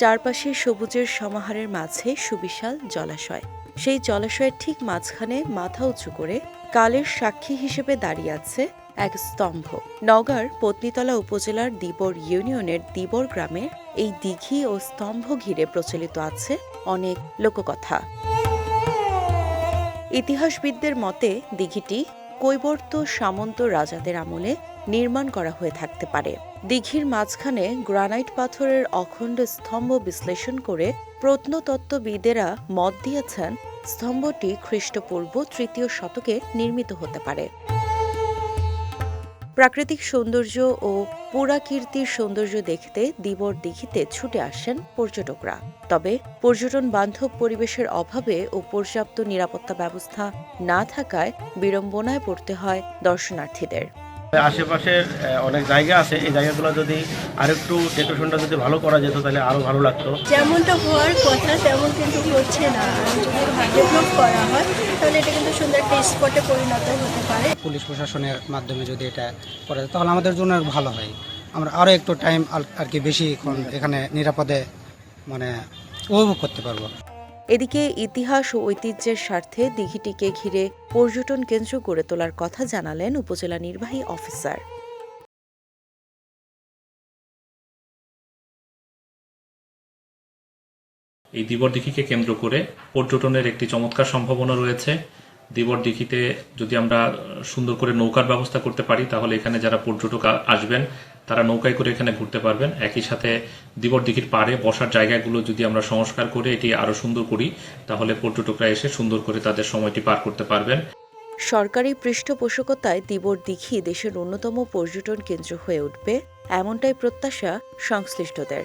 চারপাশে সবুজের সমাহারের মাঝে সুবিশাল জলাশয়। সেই জলাশয়ের ঠিক মাঝখানে মাথা উঁচু করে কালের সাক্ষী হিসেবে দাঁড়িয়ে আছে এক স্তম্ভ। নগার পত্নীতলা উপজেলার দিবর ইউনিয়নের দিবর গ্রামে এই দিঘি ও স্তম্ভ ঘিরে প্রচলিত আছে অনেক লোককথা। ইতিহাসবিদদের মতে দিঘিটি কৈবর্ত সামন্ত রাজাদের আমলে নির্মাণ করা হয়ে থাকতে পারে। দিঘির মাঝখানে গ্রানাইট পাথরের অখণ্ড স্তম্ভ বিশ্লেষণ করে প্রত্নতত্ত্ববিদেরা মত দিয়েছেন স্তম্ভটি খ্রিস্টপূর্ব তৃতীয় শতকে নির্মিত হতে পারে। প্রাকৃতিক সৌন্দর্য ও পুরাকীর্তির সৌন্দর্য দেখতে দিবর দিঘিতে ছুটে আসেন পর্যটকরা। তবে পর্যটন বান্ধব পরিবেশের অভাবে ও পর্যাপ্ত নিরাপত্তা ব্যবস্থা না থাকায় বিড়ম্বনায় পড়তে হয় দর্শনার্থীদের। আশেপাশের অনেক জায়গা আছে। এই জায়গাগুলো যদি আরেকটু ডেকোরেশনটা যদি ভালো করা যেত তাহলে আরও ভালো লাগতো। যেমনটা হওয়ার কথা তেমন কিন্তু হচ্ছে না। ডেভেলপ করা হয় তাহলে এটা কিন্তু সুন্দর একটা স্পটে পরিণত হতে পারে। পুলিশ প্রশাসনের মাধ্যমে যদি এটা করা যায় তাহলে আমাদের জন্য ভালো হয়। আমরা আরও একটু টাইম আর কি বেশিক্ষণ এখানে নিরাপদে মানে উপভোগ করতে পারব। এদিকে ইতিহাস ও ঐতিহ্যের স্বার্থে দিঘিটিকে ঘিরে পর্যটন কেন্দ্র গড়ে তোলার কথা জানালেন উপজেলা নির্বাহী অফিসার। এই দিবর দিঘিকে কেন্দ্র করে পর্যটনের একটি চমৎকার সম্ভাবনা রয়েছে। দিবর দিঘিতে যদি আমরা সুন্দর করে নৌকার ব্যবস্থা করতে পারি, তাহলে এখানে যারা পর্যটক আসবেন, তারা নৌকায় করে এখানে ঘুরতে পারবেন। একই সাথে দিবর দিঘির পাড়ে বসার জায়গাগুলো যদি আমরা সংস্কার করে এটি আরও সুন্দর করি, তাহলে পর্যটকরা এসে সুন্দর করে তাদের সময়টি পার করতে পারবেন। সরকারি পৃষ্ঠপোষকতায় দিবর দিঘি দেশের অন্যতম পর্যটন কেন্দ্র হয়ে উঠবে, এমনটাই প্রত্যাশা সংশ্লিষ্টদের।